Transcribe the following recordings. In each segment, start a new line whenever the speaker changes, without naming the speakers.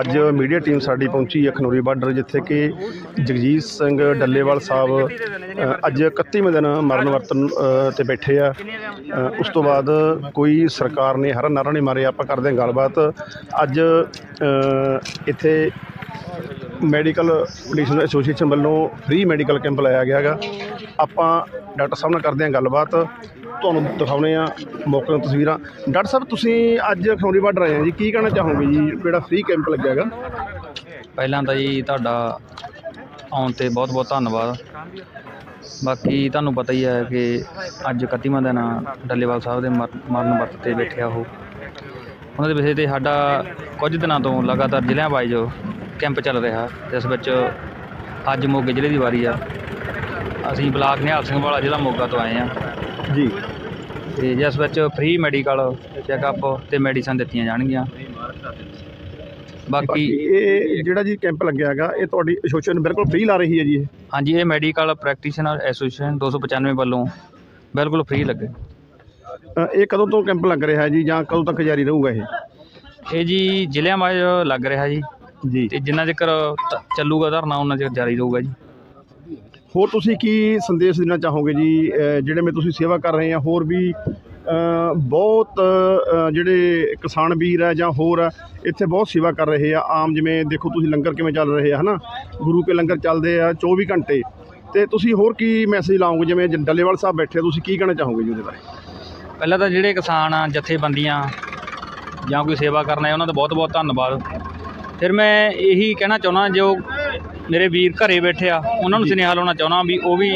ਅੱਜ media team ਸਾਡੀ ਪਹੁੰਚੀ ਹੈ ਖਨੌਰੀ ਬਾਰਡਰ, ਜਿੱਥੇ ਕਿ ਜਗਜੀਤ ਸਿੰਘ ਡੱਲੇਵਾਲ ਸਾਹਿਬ ਅੱਜ 31ਵੇਂ ਦਿਨ ਮਰਨ ਵਰਤਨ ਤੇ ਬੈਠੇ ਆ। ਉਸ ਤੋਂ ਬਾਅਦ ਕੋਈ ਸਰਕਾਰ ਨੇ ਹਰ ਨਾਰਾ ਨਹੀਂ ਮਾਰੇ ਆਪਾਂ ਕਰਦੇ ਹਾਂ ਗੱਲਬਾਤ। ਅੱਜ ਇੱਥੇ ਮੈਡੀਕਲ ਮੈਡੀਸਨ ਐਸੋਸੀਏਸ਼ਨ ਵੱਲੋਂ ਫ੍ਰੀ ਮੈਡੀਕਲ ਕੈਂਪ ਲਾਇਆ ਗਿਆ ਹੈਗਾ। ਆਪਾਂ ਡਾਕਟਰ ਸਾਹਿਬ ਨਾਲ ਕਰਦੇ ਹਾਂ ਗੱਲਬਾਤ। ਤੁਹਾਨੂੰ ਦਿਖਾਉਣੇ ਆ ਮੌਕੇ ਦੀਆਂ ਤਸਵੀਰਾਂ। ਡਾਕਟਰ ਸਾਹਿਬ ਤੁਸੀਂ ਅੱਜ ਖਨੌਰੀ ਬਾਰਡਰ ਆਏ ਆ ਜੀ। ਕੀ ਕਹਿਣਾ ਚਾਹੋਗੇ ਜੀ? ਜਿਹੜਾ ਫ੍ਰੀ ਕੈਂਪ ਲੱਗਿਆ ਹੈਗਾ।
ਪਹਿਲਾਂ ਤਾਂ ਜੀ ਤੁਹਾਡਾ ਆਉਣ ਤੇ ਬਹੁਤ ਬਹੁਤ ਧੰਨਵਾਦ। ਬਾਕੀ ਤੁਹਾਨੂੰ ਪਤਾ ਹੀ ਹੈ ਕਿ ਅੱਜ 31ਵਾਂ ਦਿਨ ਆ, ਡੱਲੇਵਾਲ ਸਾਹਿਬ ਦੇ ਮਰ- ਮਰਨ ਵਰਤ ਤੇ ਬੈਠਿਆ ਉਹ। ਉਹਨਾਂ ਦੇ ਵਿਸ਼ੇ ਤੇ ਸਾਡਾ ਕੁਝ ਦਿਨਾਂ ਤੋਂ ਲਗਾਤਾਰ ਜ਼ਿਲ੍ਹਿਆਂ ਵਾਈਜ਼ ਕੈਂਪ ਚੱਲ ਰਿਹਾ। ਜਿਸ ਵਿੱਚ ਅੱਜ ਮੋਗੇ ਜ਼ਿਲ੍ਹੇ ਦੀ ਵਾਰੀ ਆ। ਅਸੀਂ ਬਲਾਕ ਨਿਹਾਲ ਸਿੰਘ ਵਾਲਾ ਜ਼ਿਲ੍ਹਾ ਮੋਗਾ ਤੋਂ ਆਏ ਆ
ਜੀ।
ਤੇ ਜਿਸ ਵਿੱਚ ਫ੍ਰੀ ਮੈਡੀਕਲ ਚੈੱਕਅਪ ਤੇ ਮੈਡੀਸਨ ਦਿੱਤੀਆਂ ਜਾਣਗੀਆਂ। ਬਾਕੀ
ਇਹ ਜਿਹੜਾ ਜੀ ਕੈਂਪ ਲੱਗਿਆ ਹੈਗਾ ਇਹ ਤੁਹਾਡੀ ਐਸੋਸੀਏਸ਼ਨ ਬਿਲਕੁਲ ਫ੍ਰੀ ਲਾ ਰਹੀ ਹੈ ਜੀ ਇਹ?
ਹਾਂਜੀ ਇਹ ਮੈਡੀਕਲ ਪ੍ਰੈਕਟੀਸ਼ਨਰ ਐਸੋਸੀਏਸ਼ਨ 295 ਵੱਲੋਂ ਬਿਲਕੁਲ ਫ੍ਰੀ ਲੱਗੇ।
ਅ, ਇਹ ਕਦੋਂ ਤੋਂ ਕੈਂਪ ਲੱਗ ਰਿਹਾ ਹੈ ਜੀ ਜਾਂ ਕਦੋਂ ਤੱਕ ਜਾਰੀ ਰਹੂਗਾ ਇਹ?
ਇਹ ਜੀ ਜ਼ਿਲ੍ਹਿਆਂ ਵਾਈਜ਼ ਲੱਗ ਰਿਹਾ ਜੀ।
ਜੀ।
ਤੇ ਜਿੰਨਾ ਚਿਰ ਤ- ਚੱਲੂਗਾ ਧਰਨਾ ਉਹਨਾਂ ਚਿਰ ਜਾਰੀ ਰਹੂਗਾ ਜੀ।
ਹੋਰ ਤੁਸੀਂ ਕੀ ਸੰਦੇਸ਼ ਦੇਣਾ ਚਾਹੋਗੇ ਜੀ? ਜਿਹੜੇ ਮੈਂ ਤੁਸੀਂ ਸੇਵਾ ਕਰ ਰਹੇ ਆ ਹੋਰ ਵੀ ਬਹੁਤ ਜਿਹੜੇ ਕਿਸਾਨ ਵੀਰ ਆ ਜਾਂ ਹੋਰ ਆ ਇੱਥੇ ਬਹੁਤ ਸੇਵਾ ਕਰ ਰਹੇ ਆ। ਆਮ ਜਿਵੇਂ ਦੇਖੋ ਤੁਸੀਂ ਲੰਗਰ ਕਿਵੇਂ ਚੱਲ ਰਹੇ ਆ ਹਨਾ? ਗੁਰੂ ਕੇ ਲੰਗਰ ਚੱਲਦੇ ਆ 24 ਘੰਟੇ। ਤੇ ਤੁਸੀਂ ਹੋਰ ਕੀ ਮੈਸੇਜ ਲਾਓਗੇ? ਜਿਵੇਂ ਜ- ਡੱਲੇਵਾਲ ਸਾਹਿਬ ਬੈਠੇ ਆ, ਤੁਸੀਂ ਕੀ ਕਹਿਣਾ ਚਾਹੋਗੇ ਜੀ ਉਹਦੇ ਬਾਰੇ?
ਪਹਿਲਾਂ ਤਾਂ ਜਿਹੜੇ ਕਿਸਾਨ ਆ ਜਥੇਬੰਦੀਆਂ ਜਾਂ ਕੋਈ ਸੇਵਾ ਕਰਨਾ ਆਏ ਉਹਨਾਂ ਦਾ ਬਹੁਤ ਬਹੁਤ ਧੰਨਵਾਦ। ਫਿਰ ਮੈਂ ਇਹੀ ਕਹਿਣਾ ਚਾਹੁੰਦਾ ਜੋ ਮੇਰੇ ਵੀਰ ਘਰੇ ਬੈਠੇ ਆ ਉਹਨਾਂ ਨੂੰ ਸੁਨੇਹਾ ਲਾਉਣਾ ਚਾਹੁੰਦਾ ਵੀ ਉਹ ਵੀ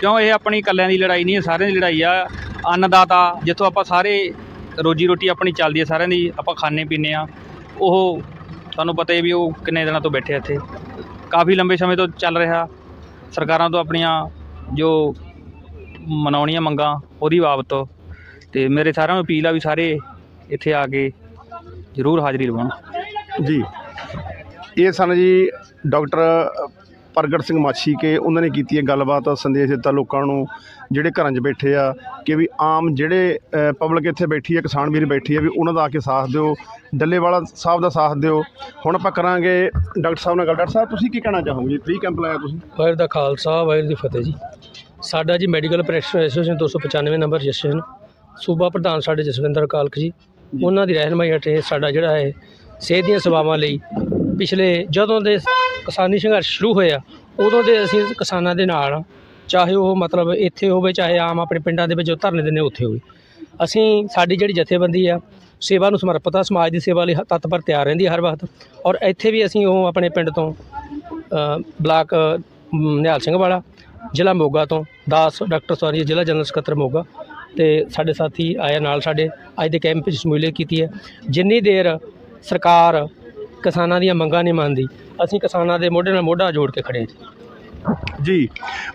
ਕਿਉਂ ਇਹ ਆਪਣੀ ਇਕੱਲਿਆਂ ਦੀ ਲੜਾਈ ਨਹੀਂ ਹੈ ਸਾਰਿਆਂ ਦੀ ਲੜਾਈ ਆ। ਅੰਨਦਾਤਾ ਜਿੱਥੋਂ ਆਪਾਂ ਸਾਰੇ ਰੋਜੀ ਰੋਟੀ ਆਪਣੀ ਚੱਲਦੀ ਹੈ ਸਾਰਿਆਂ ਦੀ ਆਪਾਂ ਖਾਣੇ ਪੀਂਦੇ ਆ। ਉਹ ਤੁਹਾਨੂੰ ਪਤਾ ਹੀ ਵੀ ਉਹ ਕਿੰਨੇ ਦਿਨਾਂ ਤੋਂ ਬੈਠੇ ਇੱਥੇ। ਕਾਫੀ ਲੰਬੇ ਸਮੇਂ ਤੋਂ ਚੱਲ ਰਿਹਾ। ਸਰਕਾਰਾਂ ਤੋਂ ਆਪਣੀਆਂ ਜੋ ਮਨਾਉਣੀਆਂ ਮੰਗਾਂ ਉਹਦੀ ਬਾਬਤ। ਤੇ ਮੇਰੇ ਸਾਰਿਆਂ ਨੂੰ ਅਪੀਲ ਆ ਵੀ ਸਾਰੇ ਇੱਥੇ ਆ ਕੇ ਜ਼ਰੂਰ ਹਾਜ਼ਰੀ ਲਵਾਉਣ।
ਜੀ। ਇਹ ਸਨ ਜੀ ਡਾਕਟਰ ਪ੍ਰਗਟ ਸਿੰਘ ਮਾਛੀ ਕੇ ਉਹਨਾਂ ਨੇ ਕੀਤੀ ਹੈ ਗੱਲਬਾਤ ਸੰਦੇਸ਼ ਦਿੱਤਾ ਲੋਕਾਂ ਨੂੰ ਜਿਹੜੇ ਘਰਾਂ 'ਚ ਬੈਠੇ ਆ ਕਿ ਵੀ ਆਮ ਜਿਹੜੇ ਪਬਲਿਕ ਇੱਥੇ ਬੈਠੀ ਹੈ ਕਿਸਾਨ ਵੀਰ ਬੈਠੀ ਹੈ ਵੀ ਉਹਨਾਂ ਦਾ ਆ ਕੇ ਸਾਥ ਦਿਓ ਡੱਲੇਵਾਲਾ ਸਾਹਿਬ ਦਾ ਸਾਥ ਦਿਓ। ਹੁਣ ਆਪਾਂ ਕਰਾਂਗੇ ਡਾਕਟਰ ਸਾਹਿਬ ਨਾਲ ਗੱਲ। ਡਾਕਟਰ ਸਾਹਿਬ ਤੁਸੀਂ ਕੀ ਕਹਿਣਾ ਚਾਹੋਗੇ ਜੀ? ਫ੍ਰੀ ਕੈਂਪ ਲਾਇਆ ਤੁਸੀਂ?
ਵਾਹਿਗੁਰੂ ਦਾ ਖਾਲਸਾ ਵਾਹਿਗੁਰੂ ਦੀ ਫਤਿਹ ਜੀ। ਸਾਡਾ ਜੀ medical practitioner association 295 number registration ਸੂਬਾ ਪ੍ਰਧਾਨ ਸਾਡੇ ਜਸਵਿੰਦਰ ਕਾਲਕ ਜੀ ਉਹਨਾਂ ਦੀ ਰਹਿਨਮਾਈ ਹੇਠ ਸਾਡਾ ਜਿਹੜਾ ਹੈ ਸਿਹਤ ਦੀਆਂ ਸੇਵਾਵਾਂ ਲਈ ਪਿਛਲੇ ਜਦੋਂ ਦੇ ਕਿਸਾਨੀ ਸੰਘਰਸ਼ ਸ਼ੁਰੂ ਹੋਇਆ ਉਦੋਂ ਦੇ ਅਸੀਂ ਕਿਸਾਨਾਂ ਦੇ ਨਾਲ ਹਾਂ। ਚਾਹੇ ਉਹ ਮਤਲਬ ਇੱਥੇ ਹੋਵੇ ਚਾਹੇ ਆਮ ਆਪਣੇ ਪਿੰਡਾਂ ਦੇ ਵਿੱਚ ਜੋ ਧਰਨੇ ਦਿੰਦੇ ਉੱਥੇ ਹੋਵੇ। ਅਸੀਂ ਸਾਡੀ ਜਿਹੜੀ ਜਥੇਬੰਦੀ ਆ ਸੇਵਾ ਨੂੰ ਸਮਰਪਿਤ ਆ ਸਮਾਜ ਦੀ ਸੇਵਾ ਲਈ ਹ- ਤਤਪਰ ਤਿਆਰ ਰਹਿੰਦੀ ਹੈ ਹਰ ਵਕਤ। ਔਰ ਇੱਥੇ ਵੀ ਅਸੀਂ ਉਹ ਆਪਣੇ ਪਿੰਡ ਤੋਂ ਅ, ਬਲਾਕ ਅ, ਮ, ਨਿਹਾਲ ਸਿੰਘ ਵਾਲਾ ਜ਼ਿਲ੍ਹਾ ਮੋਗਾ ਤੋਂ ਦਾਸ ਡਾਕਟਰ ਸੌਰੀ ਜ਼ਿਲ੍ਹਾ ਜਨਰਲ ਸਕੱਤਰ ਮੋਗਾ ਤੇ ਸਾਡੇ ਸਾਥੀ ਆਇਆ ਨਾਲ ਸਾਡੇ ਅੱਜ ਦੇ ਕੈਂਪ ਵਿੱਚ ਸ਼ਮੂਲੀਅਤ ਕੀਤੀ ਹੈ। ਜਿੰਨੀ ਦੇਰ ਸਰਕਾਰ ਕਿਸਾਨਾਂ ਦੀਆਂ ਮੰਗਾਂ ਨਹੀਂ ਮੰਨਦੀ। ਅਸੀਂ ਕਿਸਾਨਾਂ ਦੇ ਮੋਢੇ ਨਾਲ ਮੋਢਾ ਜੋੜ ਕੇ ਖੜੇ ਜੀ
ਜੀ,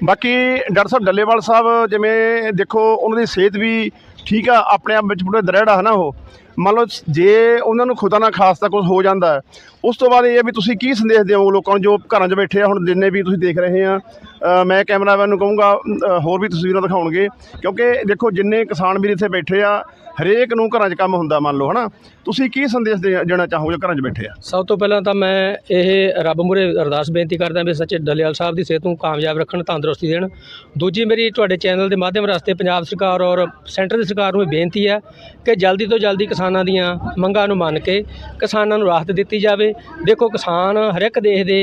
ਬਾਕੀ ਡਾਕਟਰ ਸਾਹਿਬ ਡੱਲੇਵਾਲ ਸਾਹਿਬ ਜਿਵੇਂ ਦੇਖੋ, ਉਹਨਾਂ ਦੀ ਸਿਹਤ ਵੀ ਠੀਕ ਆ, ਆਪਣੇ ਆਪ ਵਿੱਚ ਪੂਰੇ ਦਰੜਾ ਆ ਨਾ ਉਹ। ਮੰਨ ਲਓ ਜੇ ਉਹਨਾਂ ਨੂੰ ਖੁਦਾ ਨਾ ਖਾਸਤਾ ਕੁਝ ਹੋ ਜਾਂਦਾ ਉਸ ਤੋਂ ਬਾਅਦ ਇਹ ਹੈ ਵੀ ਤੁਸੀਂ ਕੀ ਸੰਦੇਸ਼ ਦਿਓਗੇ ਲੋਕਾਂ ਨੂੰ ਜੋ ਘਰਾਂ 'ਚ ਬੈਠੇ ਆ, ਹੁਣ ਜਿੰਨੇ ਵੀ ਤੁਸੀਂ ਦੇਖ ਰਹੇ ਆ ਮੈਂ ਕੈਮਰਾਮੈਨ ਨੂੰ ਕਹੂੰਗਾ ਹੋਰ ਵੀ ਤਸਵੀਰਾਂ ਦਿਖਾਉਣਗੇ, ਕਿਉਂਕਿ ਦੇਖੋ ਜਿੰਨੇ ਕਿਸਾਨ ਵੀਰ ਇੱਥੇ ਬੈਠੇ ਆ, ਹਰੇਕ ਨੂੰ ਘਰਾਂ 'ਚ ਕੰਮ ਹੁੰਦਾ ਮੰਨ ਲਓ, ਹਨਾ? ਤੁਸੀਂ ਕੀ ਸੰਦੇਸ਼ ਦੇ- ਦੇਣਾ ਚਾਹੋਗੇ ਘਰਾਂ 'ਚ ਬੈਠੇ ਆ?
ਸਭ ਤੋਂ ਪਹਿਲਾਂ ਤਾਂ ਮੈਂ ਇਹ ਰੱਬ ਮੂਹਰੇ ਅਰਦਾਸ ਬੇਨਤੀ ਕਰਦਾ ਵੀ ਸੱਚੇ ਡੱਲੇਵਾਲ ਸਾਹਿਬ ਦੀ ਸਿਹਤ ਨੂੰ ਕਾਮਯਾਬ ਰੱਖਣ, ਤੰਦਰੁਸਤੀ ਦੇਣ। ਦੂਜੀ ਮੇਰੀ ਤੁਹਾਡੇ ਚੈਨਲ ਦੇ ਮਾਧਿਅਮ ਰਸਤੇ ਪੰਜਾਬ ਸਰਕਾਰ ਔਰ ਸੈਂਟਰ ਦੀ ਸਰਕਾਰ ਨੂੰ ਇਹ ਬੇਨਤੀ ਹੈ ਕਿ ਜਲਦੀ ਤੋਂ ਜਲਦੀ ਕਿਸਾਨ ਕਿਸਾਨਾਂ ਦੀਆਂ ਮੰਗਾਂ ਨੂੰ ਮੰਨ ਕੇ ਕਿਸਾਨਾਂ ਨੂੰ ਰਾਹਤ ਦਿੱਤੀ ਜਾਵੇ। ਦੇਖੋ ਕਿਸਾਨ ਹਰ ਇੱਕ ਦੇਸ਼ ਦੇ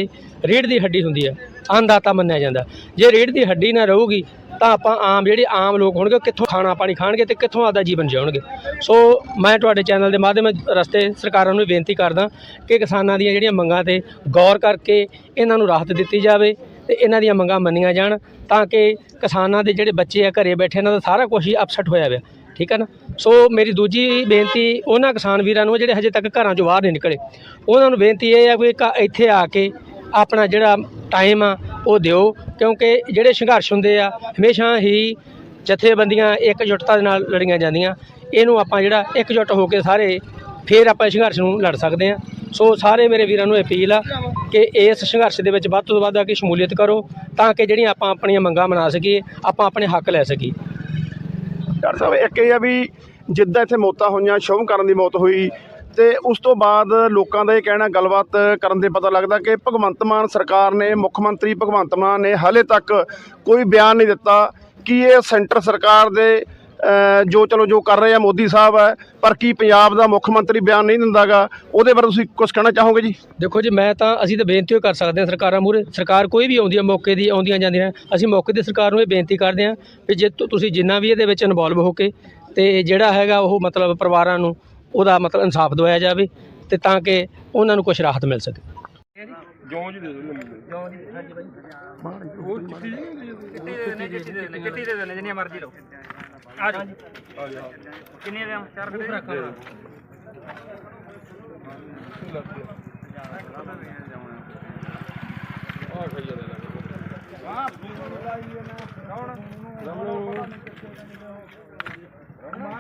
ਰੀੜ੍ਹ ਦੀ ਹੱਡੀ ਹੁੰਦੀ ਹੈ ਅੰਨਦਾਤਾ ਮੰਨਿਆ ਜਾਂਦਾ। ਜੇ ਰੀੜ੍ਹ ਦੀ ਹੱਡੀ ਨਾ ਰਹੂਗੀ ਤਾਂ ਆਪਾਂ ਆਮ ਜਿਹੜੇ ਆਮ ਲੋਕ ਹੋਣਗੇ ਉਹ ਕਿੱਥੋਂ ਖਾਣਾ ਪਾਣੀ ਖਾਣਗੇ ਤੇ ਕਿੱਥੋਂ ਆਦਾ ਜੀਵਨ ਜਿਉਣਗੇ। ਸੋ ਮੈਂ ਤੁਹਾਡੇ ਚੈਨਲ ਦੇ ਮਾਧਿਅਮ ਰਸਤੇ ਸਰਕਾਰਾਂ ਨੂੰ ਬੇਨਤੀ ਕਰਦਾ ਕਿ ਕਿਸਾਨਾਂ ਦੀਆਂ ਜਿਹੜੀਆਂ ਮੰਗਾਂ ਤੇ ਗੌਰ ਕਰਕੇ ਇਹਨਾਂ ਨੂੰ ਰਾਹਤ ਦਿੱਤੀ ਜਾਵੇ ਤੇ ਇਹਨਾਂ ਦੀਆਂ ਮੰਗਾਂ ਮੰਨੀਆਂ ਜਾਣ ਤਾਂ ਕਿ ਕਿਸਾਨਾਂ ਦੇ ਜਿਹੜੇ ਬੱਚੇ ਆ ਘਰੇ ਬੈਠੇ, ਇਹਨਾਂ ਦਾ ਸਾਰਾ ਕੁਝ ਹੀ ਅਪਸੈਟ ਹੋਇਆ ਪਿਆ। ਠੀਕ ਹੈ ਨਾ? ਸੋ ਮੇਰੀ ਦੂਜੀ ਬੇਨਤੀ ਉਹਨਾਂ ਕਿਸਾਨ ਵੀਰਾਂ ਨੂੰ ਜਿਹੜੇ ਹਜੇ ਤੱਕ ਘਰਾਂ ਚੋਂ ਬਾਹਰ ਨਹੀਂ ਨਿਕਲੇ। ਉਹਨਾਂ ਨੂੰ ਬੇਨਤੀ ਇਹ ਆ ਕਿ ਇੱਕ ਇੱਥੇ ਆ ਕੇ ਆਪਣਾ ਜਿਹੜਾ ਟਾਈਮ ਆ, ਉਹ ਦਿਓ। ਕਿਉਂਕਿ ਜਿਹੜੇ ਸੰਘਰਸ਼ ਹੁੰਦੇ ਆ, ਹਮੇਸ਼ਾ ਹੀ ਜਥੇਬੰਦੀਆਂ ਇਕਜੁੱਟਤਾ ਦੇ ਨਾਲ ਲੜੀਆਂ ਜਾਂਦੀਆਂ। ਇਹਨੂੰ ਆਪਾਂ ਜਿਹੜਾ ਇਕਜੁੱਟ ਹੋ ਕੇ ਸਾਰੇ ਫੇਰ ਆਪਾਂ ਸੰਘਰਸ਼ ਨੂੰ ਲੜ ਸਕਦੇ ਹਾਂ ਸੋ ਸਾਰੇ ਮੇਰੇ ਵੀਰਾਂ ਨੂੰ ਅਪੀਲ ਆ ਕਿ ਇਸ ਸੰਘਰਸ਼ ਦੇ ਵਿੱਚ ਵੱਧ ਤੋਂ ਵੱਧ ਆ ਕੇ ਸ਼ਮੂਲੀਅਤ ਕਰੋ, ਤਾਂ ਕਿ ਜਿਹੜੀਆਂ ਆਪਾਂ ਆਪਣੀਆਂ ਮੰਗਾਂ ਮਨਾ ਸਕੀਏ, ਆਪਾਂ ਆਪਣੇ ਹੱਕ ਲੈ ਸਕੀਏ।
ਡਾਕਟਰ ਸਾਹਿਬ, ਇੱਕ ਇਹ ਆ ਵੀ ਜਿੱਦਾਂ ਇੱਥੇ ਮੌਤਾਂ ਹੋਈਆਂ ਸ਼ੁਭਮ ਕਰਨ ਦੀ ਮੌਤ ਹੋਈ ਤੇ ਉਸ ਤੋਂ ਬਾਅਦ ਲੋਕਾਂ ਦਾ ਇਹ ਕਹਿਣਾ, ਗੱਲਬਾਤ ਕਰਨ ਦੇ ਪਤਾ ਲੱਗਦਾ ਕਿ ਭਗਵੰਤ ਮਾਨ ਸਰਕਾਰ ਨੇ, ਮੁੱਖ ਮੰਤਰੀ ਭਗਵੰਤ ਮਾਨ ਨੇ ਹਾਲੇ ਤੱਕ ਕੋਈ ਬਿਆਨ ਨਹੀਂ ਦਿੱਤਾ ਕਿ ਇਹ ਸੈਂਟਰ ਸਰਕਾਰ ਦੇ ਜੋ ਚਲੋ ਜੋ ਕਰ ਰਹੇ ਆ ਮੋਦੀ ਸਾਹਿਬ ਹੈ, ਪਰ ਕੀ ਪੰਜਾਬ ਦਾ ਮੁੱਖ ਮੰਤਰੀ ਬਿਆਨ ਨਹੀਂ ਦਿੰਦਾਗਾ? ਉਹਦੇ ਬਾਰੇ ਤੁਸੀਂ ਕੁਝ ਕਹਿਣਾ ਚਾਹੋਗੇ ਜੀ?
ਦੇਖੋ ਜੀ, ਮੈਂ ਤਾਂ ਅਸੀਂ ਤਾਂ ਬੇਨਤੀ ਓ ਕਰ ਸਕਦੇ ਹਾਂ ਸਰਕਾਰਾਂ ਮੂਹਰੇ। ਸਰਕਾਰ ਕੋਈ ਵੀ ਆਉਂਦੀ ਹੈ, ਮੌਕੇ ਦੀ ਆਉਂਦੀਆਂ ਜਾਂਦੀਆਂ, ਅਸੀਂ ਮੌਕੇ ਦੀ ਸਰਕਾਰ ਨੂੰ ਇਹ ਬੇਨਤੀ ਕਰਦੇ ਹਾਂ ਵੀ ਜੇ ਤੁ- ਤੁਸੀਂ ਜਿੰਨਾ ਵੀ ਇਹਦੇ ਵਿੱਚ ਇਨਵੋਲਵ ਹੋ ਕੇ ਤੇ ਜਿਹੜਾ ਹੈਗਾ ਉਹ ਮਤਲਬ ਪਰਿਵਾਰਾਂ ਨੂੰ ਉਹਦਾ ਮਤਲਬ ਇਨਸਾਫ ਦਿਵਾਇਆ ਜਾਵੇ ਤੇ ਤਾਂ ਕਿ ਉਹਨਾਂ ਨੂੰ ਕੁਝ ਰਾਹਤ ਮਿਲ ਸਕੇ।
ਕਿੱਟੀ ਦੇ ਦੇਣੇ ਕਿੱਟੀ ਦੇ ਦੇਣੇ ਕਿੱਟੀ ਦੇ ਦੇਣੇ ਜਿੰਨੀ ਮਰਜ਼ੀ ਲਓ। ਆ ਜਾ ਕਿੰਨੇ ਦੇ ਚਾਰ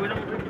fueron pues,